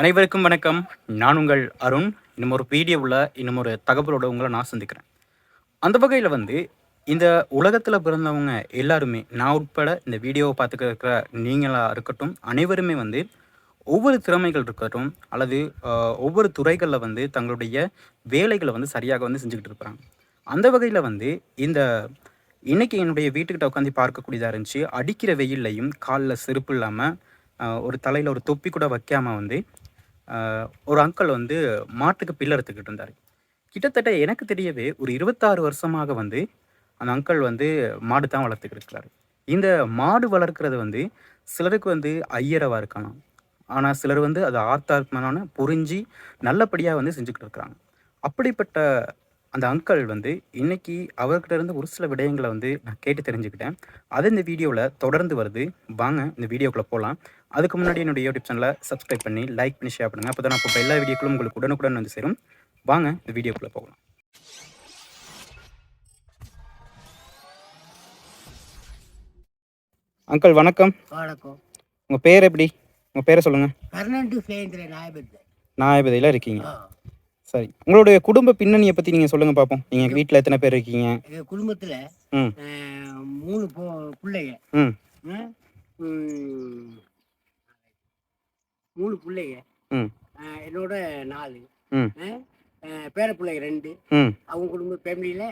அனைவருக்கும் வணக்கம். நான் உங்கள் அருண். இன்னும் ஒரு வீடியோவில் இன்னும் ஒரு தகவலோட உங்களை நான் சந்திக்கிறேன். அந்த வகையில் வந்து இந்த உலகத்தில் பிறந்தவங்க எல்லாருமே நான் உட்பட இந்த வீடியோவை பார்த்துக்க இருக்கிற நீங்களாக இருக்கட்டும் அனைவருமே வந்து ஒவ்வொரு திறமைகள் இருக்கட்டும் அல்லது ஒவ்வொரு துறைகளில் வந்து தங்களுடைய வேலைகளை வந்து சரியாக வந்து செஞ்சுக்கிட்டு இருக்கிறாங்க. அந்த வகையில் வந்து இந்த இன்றைக்கி என்னுடைய வீட்டுக்கிட்ட உட்காந்து பார்க்கக்கூடியதாக இருந்துச்சு அடிக்கிற வெயில்லையும் காலில் செருப்பு இல்லாமல் ஒரு தலையில் ஒரு தொப்பி கூட வைக்காமல் வந்து ஒரு அங்கிள் வந்து மாட்டுக்கு பில்லு அறுத்துக்கிட்டு இருந்தார். கிட்டத்தட்ட எனக்கு தெரியவே ஒரு இருபத்தாறு வருஷமாக வந்து அந்த அங்கிள் வந்து மாடு தான் வளர்த்துக்கிட்டு இருக்கிறாரு. இந்த மாடு வளர்க்குறது வந்து சிலருக்கு வந்து ஐயரவாக இருக்கலாம். ஆனால் சிலர் வந்து அதை ஆர்த்தாத்மனான புரிஞ்சு நல்லபடியாக வந்து செஞ்சுக்கிட்டு இருக்கிறாங்க. அப்படிப்பட்ட அந்த அங்கிள் வந்து இன்னைக்கு அவர்கிட்ட இருந்து ஒரு சில விடயங்களை வந்து நான் கேட்டு தெரிஞ்சுக்கிட்டேன். அது இந்த வீடியோவில் தொடர்ந்து வருது. வாங்க இந்த வீடியோக்குள்ளே போகலாம் அதுக்கு முன்னாடி என்னுடைய யூடியூப் சேனலை சப்ஸ்கிரைப் பண்ணி லைக் பண்ணி ஷேர் பண்ணுங்கள் அப்போ தான் நான் இப்போ எல்லா வீடியோக்களும் உங்களுக்கு உடனுக்குடன் வந்து சேரும். வாங்க இந்த வீடியோக்குள்ளே போகலாம். அங்கிள் வணக்கம். வணக்கம். உங்கள் பேர் எப்படி? உங்கள் பேரை சொல்லுங்கள் நாயபத்து நாயபதியில் இருக்கீங்க. சரி உங்களுடைய குடும்ப பின்னணியை பற்றி நீங்கள் சொல்லுங்கள் பார்ப்போம் நீங்கள் வீட்டில் எத்தனை பேர் இருக்கீங்க? எங்கள் குடும்பத்தில் மூணு பிள்ளைங்க. மூணு பிள்ளைங்க. என்னோட நாலு. பேர பிள்ளைங்க ரெண்டு. அவங்க குடும்ப ஃபேமிலியில்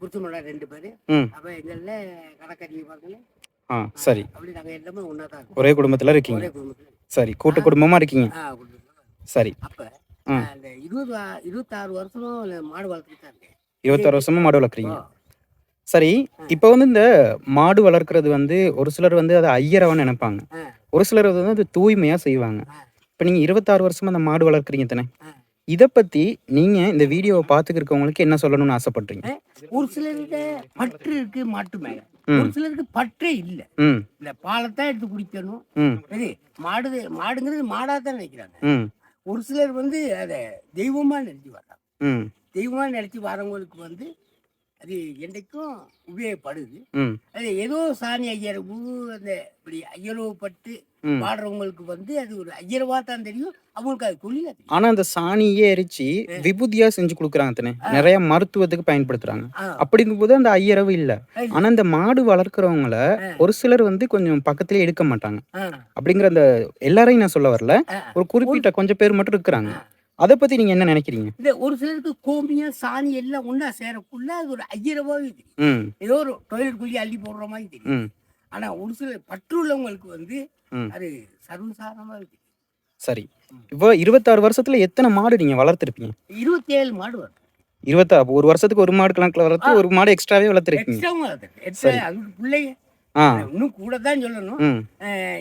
புருஷமோட ரெண்டு பேர். அப்போ எங்களில் கணக்கறிஞர் பார்த்தீங்கன்னா ஆ சரி. அப்படி நாங்கள் எல்லாமே ஒன்றா தான் ஒரே குடும்பத்தில் இருக்கீங்க. சரி கூட்டு குடும்பமாக இருக்கீங்க? சரி. அப்போ. அந்த இருபது இருபத்தாறு வருஷம் மாடு வளர்த்துட்டு தான் இருக்கேன் இருபத்தாறு வருஷமா மாடு வளர்க்குறீங்க. சரி இப்போ வந்து இந்த மாடு வளர்க்குறது வந்து ஒரு சிலர் வந்து அதை ஐயரவன்னு நினைப்பாங்க. ஒரு சிலர் வந்து அது தூய்மையாக செய்வாங்க. இப்போ நீங்கள் இருபத்தாறு வருஷமா அந்த மாடு வளர்க்குறீங்க தானே. இதை பற்றி நீங்கள் இந்த வீடியோவை இருக்கவங்களுக்கு என்ன சொல்லணும்னு ஆசைப்படுறீங்க ஒரு சிலருக்கு பற்று இருக்கு மாட்டு மேல ம். ஒரு சிலருக்கு பற்றே இல்ல இந்த பாலைத்தான் எடுத்து குடிக்கணும் மாடு மாடுங்கிறது மாடா தான் நினைக்கிறாங்க ஒரு சிலர் வந்து அதை தெய்வமா நினைச்சு வர்றாங்க. ம். தெய்வமா நினைச்சு வரவங்களுக்கு வந்து அது என்றைக்கும் உபயோகப்படுது. அது ஏதோ சாணி ஐயரவு அந்த இப்படி ஐயரவு பட்டு ம். பாடுறவங்களுக்கு வந்து அது ஒரு ஐயரவா தான் தெரியும். அவங்களுக்கு அது தொழிலா ஆனா அந்த சாணியே எரிச்சு விபூதியா செஞ்சு கொடுக்குறாங்க தானே நிறைய மருத்துவத்துக்கு பயன்படுத்துறாங்க. ஆ. அப்படிங்கும்போது அந்த ஐயரவு இல்ல. ஆனா இந்த மாடு வளர்க்குறவங்கள ஒரு சிலர் வந்து கொஞ்சம் பக்கத்திலே எடுக்க மாட்டாங்க. அப்படிங்கிற அந்த எல்லாரையும் நான் சொல்ல வரல. ஒரு குறிப்பிட்ட கொஞ்சம் பேர் மட்டும் இருக்கிறாங்க. அதை பத்தி நீங்க என்ன நினைக்கிறீங்க? இந்த ஒரு சிலருக்கு கோமியம் சாணி எல்லாம் ஒன்றா சேரக்குள்ள அது ஒரு ஐயரவாவே தெரியும். ஏதோ ஒரு டொய்லெட் குழி அள்ளி போடுற மாதிரி தெரியும். ஆனா ஒரு சில பற்று உள்ளவங்களுக்கு வந்து. அது சர்வசாதாரணமா இருக்கு சரி. இப்போ இருபத்தாறு வருஷத்துல எத்தனை மாடு நீங்க வளர்த்துருப்பீங்க? இருபத்தி ஏழு மாடு வரும் இருபத்தாறு ஒரு வருஷத்துக்கு ஒரு மாடு கணக்கில் வளர்த்து ஒரு மாடு எக்ஸ்ட்ராவே வளர்த்துருக்கீங்க. பிள்ளைங்க. இன்னும் கூட தான் சொல்லணும்.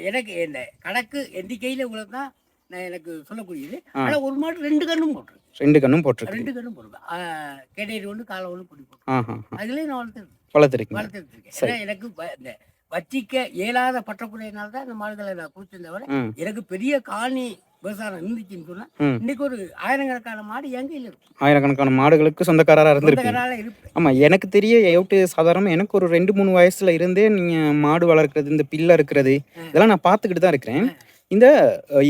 எனக்கு இந்த கணக்கு எண்ணிக்கையில் இவ்வளோ தான் நான் எனக்கு சொல்லக்கூடியது ஆனா ஒரு மாடு ரெண்டு கண்ணும் போட்டுருக்கு. ரெண்டு கண்ணும் போட்டிருக்கு. ரெண்டு கண்ணும் போட்டுருக்கேன் கேடேரி ஒன்று காலை ஒன்று குடி போட்டு ஆஹா அதுலேயும் நான் வளர்த்துருக்கேன். வளர்த்துருக்கீங்க வளர்த்துருக்கேன். ஏன்னா எனக்கு இந்த வச்சிக்க இயலாத பற்றக்குறையினால தான் இந்த மாடுகளை நான் குடிச்சிருந்த ம். எனக்கு பெரிய காணி விவசாயம் இருந்துச்சுன்னு சொன்னா. இன்னைக்கு ஒரு ஆயிரக்கணக்கான மாடு எங்க இருக்கும் ஆயிரக்கணக்கான மாடுகளுக்கு சொந்தக்காரால இருப்பேன். ஆமா எனக்கு தெரிய எவ்வளவு சாதாரணமா எனக்கு ஒரு ரெண்டு மூணு வயசுல இருந்தே நீங்க மாடு வளர்க்குறது இந்த பில்ல இருக்கிறது இதெல்லாம் நான் பார்த்துக்கிட்டு தான் இருக்கிறேன். இந்த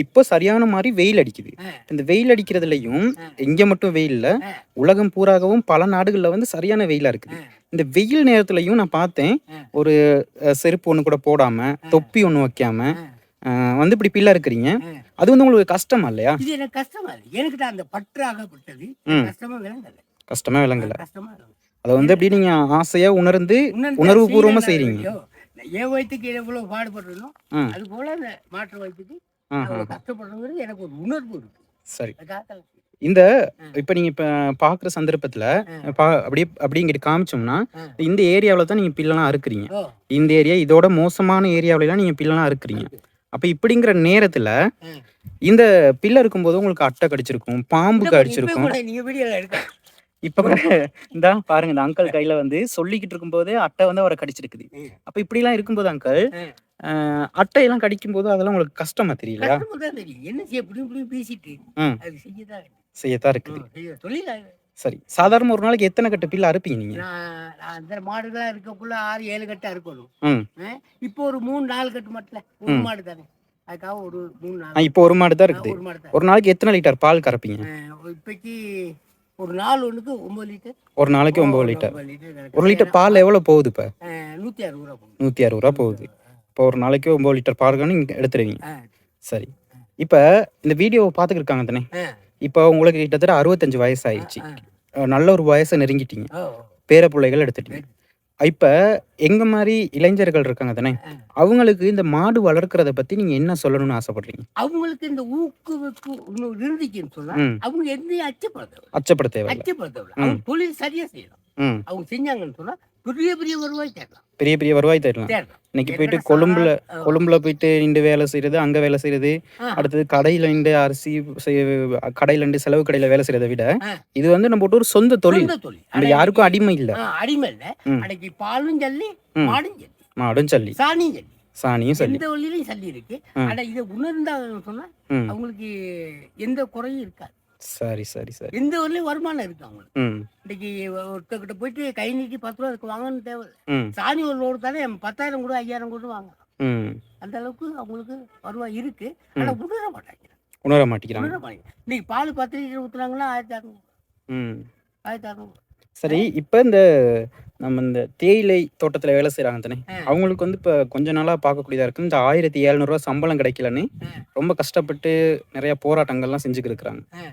இப்போ சரியான மாதிரி வெயில் அடிக்குது. இந்த வெயில் அடிக்கிறதுலையும் இங்க மட்டும் வெயில் இல்ல உலகம் பூராகவும் பல நாடுகள்ல வந்து சரியான வெயிலா இருக்குது. இந்த வெயில் நேரத்துலயும் நான் பார்த்தேன். ஒரு செருப்பு ஒண்ணு கூட போடாம தொப்பி ஒண்ணு வைக்காம வந்து இப்படி பில்லா இருக்கிறீங்க. அது வந்து உங்களுக்கு கஷ்டமா இல்லையா? இது எனக்கு கஷ்டமா எனக்கு அந்த பற்று ஆகப்பட்டது ம். கஷ்டமா விளங்கல. கஷ்டமா விளங்கல. கஷ்டமா. அதை வந்து எப்படி நீங்க ஆசையா உணர்ந்து உணர்வு பூர்வமா செய்றீங்க? என் வயிற்றுக்கு எவ்வளவு பாடுபடுறனோ. அது போல அந்த மாற்று வயிற்றுக்கு கஷ்டப்படுறதுங்கிறது எனக்கு ஒரு உணர்வு இருக்கு. சரி. இந்த இப்ப நீங்க இப்ப பாக்குற சந்தர்ப்பத்துல அப்படியே அப்படியே இங்கிட்டு காமிச்சோம்னா. இந்த ஏரியாவில தான் நீங்க பில்லெல்லாம் அறுக்குறீங்க. இந்த ஏரியா இதோட மோசமான ஏரியாவிலாம் நீங்க பில்லெல்லாம் அறுக்குறீங்க. அப்ப இப்படிங்கிற நேரத்துல. இந்த பில்ல இருக்கும்போது உங்களுக்கு அட்டை கடிச்சிருக்கும் பாம்பு கடிச்சிருக்கும். இப்ப கூட இந்தா பாருங்க இந்த அங்கிள் கையில வந்து சொல்லிக்கிட்டு இருக்கும்போது அட்டை வந்து அவரை கடிச்சிருக்குது. அப்ப இப்படி எல்லாம் இருக்கும்போது அங்கிள் ம். அட்டையெல்லாம் கடிக்கும் போது அதெல்லாம் உங்களுக்கு கஷ்டமா தெரியும் என்ன செய்ய பேசிட்டு. செய்யத்தான் இருக்குது. தொழில். சரி சாதாரண ஒரு நாளைக்கு எத்தனை கட்டு பில்லு அறுப்பீங்க நீங்க? அந்த மாடுகளா இருக்கக்குள்ள ஆறு ஏழு கட்டா இருக்கணும். ம். ஆ? இப்போ ஒரு மூணு நாலு கட்டு மட்டும் ஒரு மாடு தானே. அதுக்காக ஒரு மூணு இப்போ ஒரு மாடு தான் இருக்குது. ஒரு மாடு தான். ஒரு நாளைக்கு எத்தனை லிட்டர் பால் கறப்பீங்க? இப்போக்கி ஒரு நாலு ஒன்றுக்கு ஒம்பது லிட்டர். ஒரு நாளைக்கு ஒம்பது லிட்டர். ஒரு லிட்டர் பால் எவ்வளோ போகுது இப்போ? நூற்றி அறுபது ரூபா போகும் நூற்றி அறுபது ரூபா போகுது. இப்போ ஒரு நாளைக்கு ஒம்பது லிட்டர் பால் நீங்கள் எடுத்துருவீங்க. சரி. இப்போ இந்த வீடியோவை பார்த்துக்கிருக்காங்க தானே? இப்போ உங்களுக்கு கிட்டத்தட்ட அறுபத்தஞ்சு வயசு ஆயிடுச்சு நல்ல ஒரு வயசை நெருங்கிட்டீங்க. பேர பிள்ளைகள் எடுத்துட்டீங்க. இப்போ எங்க மாதிரி இளைஞர்கள் இருக்காங்க தானே. அவங்களுக்கு இந்த மாடு வளர்க்கறத பத்தி நீங்க என்ன சொல்லணும்னு ஆசைப்படுறீங்க? அவங்களுக்கு இந்த ஊக்குவிப்பு இன்னும் இருந்துச்சுன்னு சொன்னா. அவங்க எதையும் அச்சப்பட தேவை அச்சப்பட தேவையில்ல அச்சப்பட தேவை அவங்க தொழில் சரியா செய்யலாம் ம். அவங்க செஞ்சாங்கன்னு சொன்னா பெரிய பெரிய வருவாய் தேடலாம். பெரிய பெரிய வருவாய் தேடலாம். இன்னைக்கு போயிட்டு கொழும்புல கொழும்புல போயிட்டு நின்று வேலை செய்யறது அங்க வேலை செய்யறது. அடுத்தது கடையில நின்று அரிசி செய்ய- கடையில நின்று செலவு கடையில வேலை செய்யறதை விட. இது வந்து நம்ம ஒரு சொந்த தொழில். நம்ம யாருக்கும் அடிமை இல்ல. அடிமை இல்ல. அன்னைக்கு பாலும் சல்லி ம். மாடும் சல்லி மாடும் சல்லி சாணியும் சல்லி சாணியும் சல்லி எந்த வழியிலையும் சல்லி இருக்கு. ஆனா இதை உணர்ந்தாங்கன்னு சொன்னா அவங்களுக்கு எந்த குறையும் இருக்காது. சரி சரி சரி. எந்த வழியிலும் வருமானம் இருக்கு அவங்களுக்கு. ம். இன்னைக்கு ஒருத்தர்கிட்ட போயிட்டு கை நீட்டி பத்து ரூபா அதுக்கு வாங்கணும்னு தேவை சாணி ஒரு லோடு தானே பத்தாயிரம் கூட ஐயாயிரம் கூட வாங்கலாம் அந்த அளவுக்கு அவங்களுக்கு வருவாய் இருக்கு. ஆனா உணர மாட்டாங்க உணர மாட்டேங்கிறாங்க. உணர மாட்டாங்க இன்னைக்கு பால் பத்து லிட்டர் ஊத்துறாங்களா ஆயிரத்தி அறநூறு. ஆயிரத்தி அறநூறு. சரி இப்போ இந்த நம்ம இந்த தேயிலை தோட்டத்தில் வேலை செய்கிறாங்க தானே. அவங்களுக்கு வந்து இப்போ கொஞ்ச நாளாக பார்க்கக்கூடியதாக இருக்குது இந்த ஆயிரத்தி எழுநூறுவா சம்பளம் கிடைக்கலன்னு. ரொம்ப கஷ்டப்பட்டு நிறைய போராட்டங்கள்லாம் ஆ.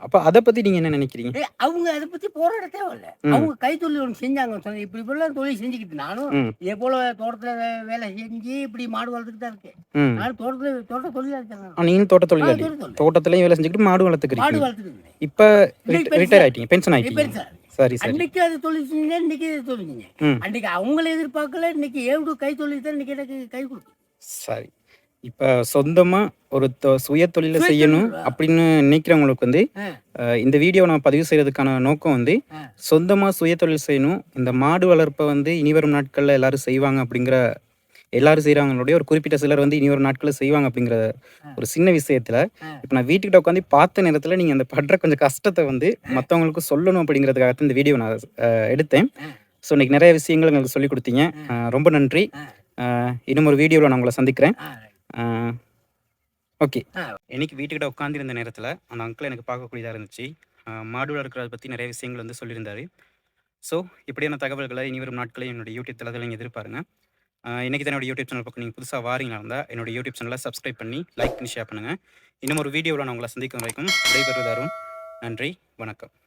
அப்போ அதை பற்றி நீங்கள் என்ன நினைக்கிறீங்க? அவங்க அதை பத்தி போராட தேவையில்ல. அவங்க கைத்தொழில் ஒன்று செஞ்சாங்க. சொன்ன இப்படி இப்படிலாம் தொழில் செஞ்சுக்கிட்டு நானும் இதே போல தோட்டத்துல வேலை செஞ்சு இப்படி மாடு வளர்த்துக்கிட்டு தான் இருக்கேன். ம். நானும் தோட்டத்துல தோட்ட தொழிலா இருக்கேன் ஆ, நீங்களும் தோட்ட தொழிலாளி. தோட்ட தொழில். தோட்டத்துலையும் வேலை செஞ்சுக்கிட்டு மாடு மாடு வளர்த்துக்கிறீங்க வளர்த்துக்கிட்டு இப்போ இன்னைக்கு பெருசா- ரிட்டையர் ஆயிட்டீங்க. பென்ஷன் ஆயிட்டீங்க. சரி. அன்னைக்கு அது தொழில் இன்னைக்கு தொழில் அன்னைக்கு அவங்கள எதிர்பார்க்கல இன்னைக்கு ஏவிடு கை தொழில் தான் இன்னைக்கு எனக்கு கை கொடுக்கும். சரி. இப்போ சொந்தமாக ஒரு தொ- சுய தொழிலை சுய செய்யணும். அப்படின்னு நினைக்கிறவங்களுக்கு வந்து ஆ, அஹ், இந்த வீடியோ நான் பதிவு செய்யறதுக்கான நோக்கம் வந்து ஆ. சொந்தமாக சுய தொழில் செய்யணும் இந்த மாடு வளர்ப்பை வந்து இனி வரும் நாட்களில் எல்லாரும் செய்வாங்க அப்படிங்கிற எல்லாரும் செய்கிறாங்களுடைய ஒரு குறிப்பிட்ட சிலர் வந்து இனி வரும் நாட்களில் செய்வாங்க அப்படிங்கிற ஒரு சின்ன விஷயத்தில் ஆ. இப்போ நான் வீட்டுக்கிட்ட உட்காந்து பார்த்த நேரத்தில் நீங்கள் அந்த படுற கொஞ்சம் கஷ்டத்தை வந்து மற்றவங்களுக்கு சொல்லணும் அப்படிங்கிறதுக்காக தான் இந்த வீடியோ நான் அஹ், எடுத்தேன் ஆ. ஸோ இன்னைக்கு நிறைய விஷயங்கள் எங்களுக்கு சொல்லிக் கொடுத்தீங்க அஹ், ரொம்ப நன்றி ஆ. அஹ், இன்னும் ஒரு வீடியோவில் நான் உங்களை சந்திக்கிறேன் ஆ, ஓகே. இன்னைக்கு வீட்டுக்கிட்ட உட்காந்துருந்த நேரத்தில் அந்த அங்கிள் எனக்கு பார்க்கக்கூடியதாக இருந்துச்சு. அஹ் மாடு வளர்க்குறத பற்றி நிறைய விஷயங்கள் வந்து சொல்லியிருந்தாரு. ஸோ இப்படியான தகவல்களை இனி வரும் நாட்களில் என்னோட யூடியூப் தளத்தில் நீங்கள் எதிர்பாருங்க. அஹ் இன்னைக்கு தான் என்னோட யூடியூப் சேனல் பக்கம் நீங்கள் புதுசாக வாரீங்களா இருந்தால் என்னோட யூடியூப் சேனலை சப்ஸ்கிரைப் பண்ணி லைக் பண்ணி ஷேர் பண்ணுங்கள் இன்னும் ஒரு வீடியோவில் நான் உங்களை சந்திக்கும் வரைக்கும் விடைபெறுவதாரும் நன்றி வணக்கம்.